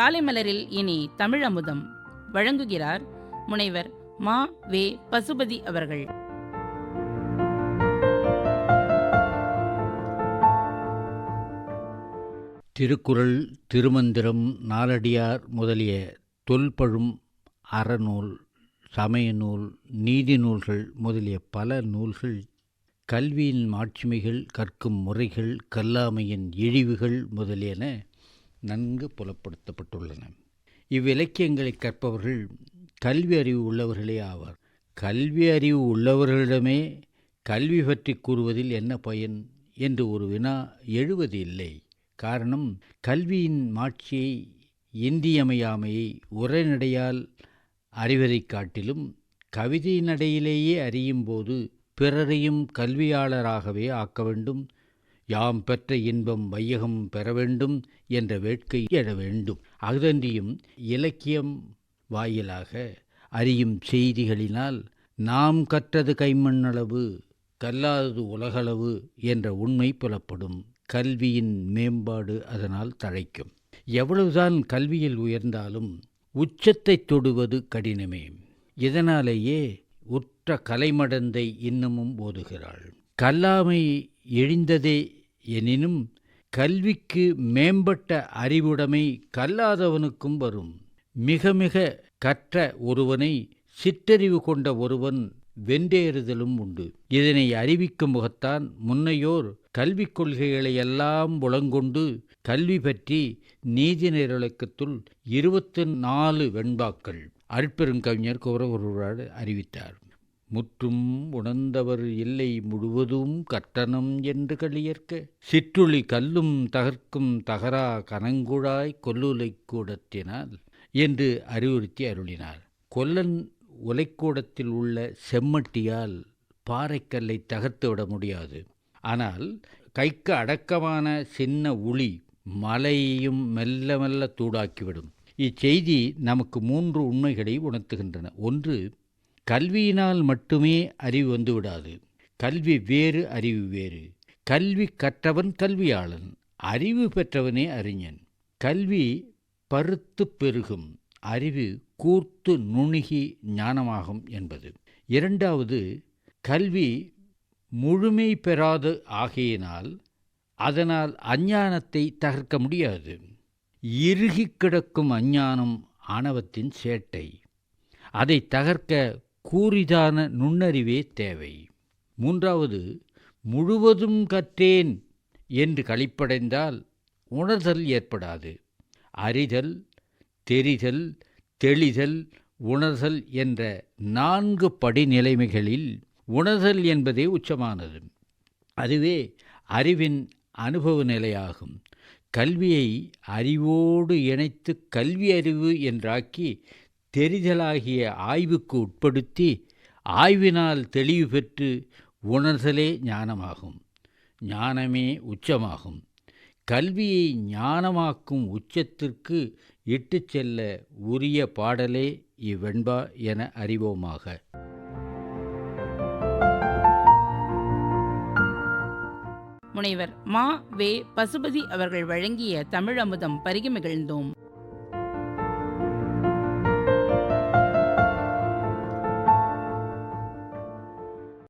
காலை மலரில் இனி தமிழ் அமுதம் வழங்குகிறார் முனைவர் மா. வே. பசுபதி அவர்கள். திருக்குறள் திருமந்திரம் நாலடியார் முதலிய தொல்பழும் அறநூல் சமய நூல் நீதி நூல்கள் முதலிய பல நூல்கள் கல்வியின் மாட்சிமைகள் கற்கும் முறைகள் கல்லாமையின் இழிவுகள் முதலியன நன்கு புலப்படுத்தப்பட்டுள்ளன. இவ்விலக்கியங்களை கற்பவர்கள் கல்வி அறிவு உள்ளவர்களே ஆவார். கல்வி அறிவு உள்ளவர்களிடமே கல்வி பற்றி கூறுவதில் என்ன பயன் என்று ஒரு வினா எழுவது இல்லை. காரணம் கல்வியின் மாட்சியை இன்றியமையாமையை உரைநடையால் அறிவதைக் காட்டிலும் கவிதையினடையிலேயே அறியும்போது பிறரையும் கல்வியாளராகவே ஆக்க வேண்டும். யாம் பெற்ற இன்பம் வையகம் பெற வேண்டும் என்ற வேட்கை எழ வேண்டும் அகதன்றியும் இலக்கியம் வாயிலாக அறியும் செய்திகளினால் நாம் கற்றது கைமண்ணளவு கல்லாதது உலகளவு என்ற உண்மை புலப்படும் கல்வியின் மேம்பாடு அதனால் தழைக்கும். எவ்வளவுதான் கல்வியில் உயர்ந்தாலும் உச்சத்தை தொடுவது கடினமே. இதனாலேயே உற்ற கலைமடந்தை இன்னமும் ஓதுகிறாள். கல்லாமை எழிந்ததே எனினும் கல்விக்கு மேம்பட்ட அறிவுடைமை கல்லாதவனுக்கும் வரும். மிக மிக கற்ற ஒருவனை சிற்றறிவு கொண்ட ஒருவன் வென்றேறுதலும் உண்டு. இதனை அறிவிக்கும் முகத்தான் முன்னையோர் கல்விக் கொள்கைகளை எல்லாம் புலங்கொண்டு கல்வி பற்றி நீதி நிரலக்கத்துள் இருபத்தி நாலு வெண்பாக்கள். அற்பெருங்கவிஞர் குவரகுருவாடு அறிவித்தார். முற்றும் உணர்ந்தவர் இல்லை முழுவதும் கட்டணம் என்று களியற்க சிற்றுளி கல்லும் தகர்க்கும் தகரா கனங்குழாய் கொல்லுலை கூடத்தினால் என்று அறிவுறுத்தி அருளினார். கொல்லன் உலைக்கூடத்தில் உள்ள செம்மட்டியால் பாறைக்கல்லை தகர்த்து விட முடியாது. ஆனால் கைக்கு அடக்கமான சின்ன உளி மலையையும் மெல்ல மெல்ல தூடாக்கிவிடும். இச்செய்தி நமக்கு மூன்று உண்மைகளை உணர்த்துகின்றன. ஒன்று கல்வியினால் மட்டுமே அறிவு வந்துவிடாது. கல்வி வேறு அறிவு வேறு. கல்வி கற்றவன் கல்வியாளன் அறிவு பெற்றவனே அறிஞன். கல்வி பருத்து பெருகும் அறிவு கூர்த்து நுணுகி ஞானமாகும் என்பது. இரண்டாவது கல்வி முழுமை பெறாது ஆகையினால் அதனால் அஞ்ஞானத்தை தகர்க்க முடியாது. இறுகி கிடக்கும் அஞ்ஞானம் ஆணவத்தின் சேட்டை. அதை தகர்க்க கூறிதான நுண்ணறிவே தேவை. மூன்றாவது முழுவதும் கற்றேன் என்று களிப்படைந்தால் உணர்தல் ஏற்படாது. அறிதல் தெரிதல் தெளிதல் உணர்தல் என்ற நான்கு படிநிலைமைகளில் உணர்தல் என்பதே உச்சமானது. அதுவே அறிவின் அனுபவ நிலையாகும். கல்வியை அறிவோடு இணைத்து கல்வி அறிவு என்றாக்கி தெரிதலாகிய ஆய்வுக்கு உட்படுத்தி ஆய்வினால் தெளிவு பெற்று உணர்தலே ஞானமாகும். ஞானமே உச்சமாகும். கல்வியை ஞானமாக்கும் உச்சத்திற்கு இட்டு செல்ல உரிய பாடலே இவ்வெண்பா என அறிவோமாக. முனைவர் மா. வே. பசுபதி அவர்கள் வழங்கிய தமிழ் அமுதம் பருகி மகிழ்ந்தோம்